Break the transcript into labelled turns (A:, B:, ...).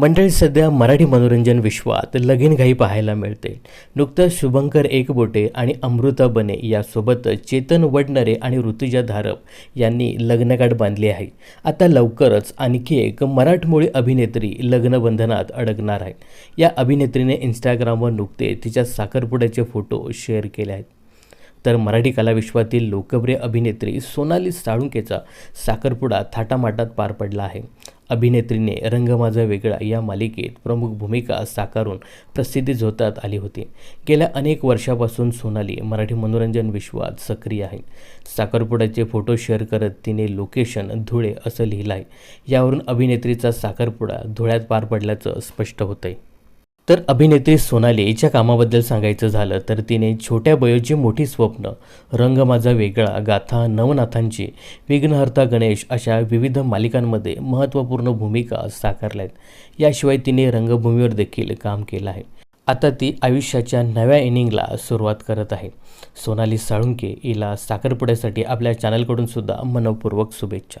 A: मंडळी सध्या मराठी मनोरंजन विश्वात लगीनघाई पाहायला मिळते. नुकतंच शुभंकर एकबोटे आणि अमृता बने यासोबतच चेतन वडनरे आणि ऋतुजा धारप यांनी लग्नगाठ बांधली आहे. आता लवकरच आणखी एक मराठमोळी अभिनेत्री लग्नबंधनात अडकणार आहे. या अभिनेत्रीने इंस्टाग्रामवर नुकते तिच्या साखरपुड्याचे फोटो शेअर केले आहेत. तर मराठी कलाविश्वातील लोकप्रिय अभिनेत्री सोनाली साळुंकेचा साखरपुडा थाटामाटात पार पडला आहे. अभिनेत्रीने रंग माझा वेगळा या मालिकेत प्रमुख भूमिका साकारून प्रसिद्धी झोतात आली होती. गेल्या अनेक वर्षापासून सोनाली मराठी मनोरंजन विश्वात सक्रिय आहे. साखरपुड्याचे फोटो शेअर करत तिने लोकेशन धुळे असं लिहिलं आहे यावरून अभिनेत्रीचा साखरपुडा धुळ्यात पार पडल्याचं स्पष्ट होतंय. तर अभिनेत्री सोनाली हिच्या कामाबद्दल सांगायचं झालं तर तिने छोट्या बयोची मोठी स्वप्न रंग माझा वेगळा गाथा नवनाथांची विघ्नहर्ता गणेश अशा विविध मालिकांमध्ये महत्त्वपूर्ण भूमिका साकारल्या आहेत याशिवाय तिने रंगभूमीवर देखील काम केलं आहे. आता ती आयुष्याच्या नव्या इनिंगला सुरुवात करत आहे. सोनाली साळुंके हिला साखरपुड्यासाठी आपल्या चॅनलकडून सुद्धा मनपूर्वक शुभेच्छा.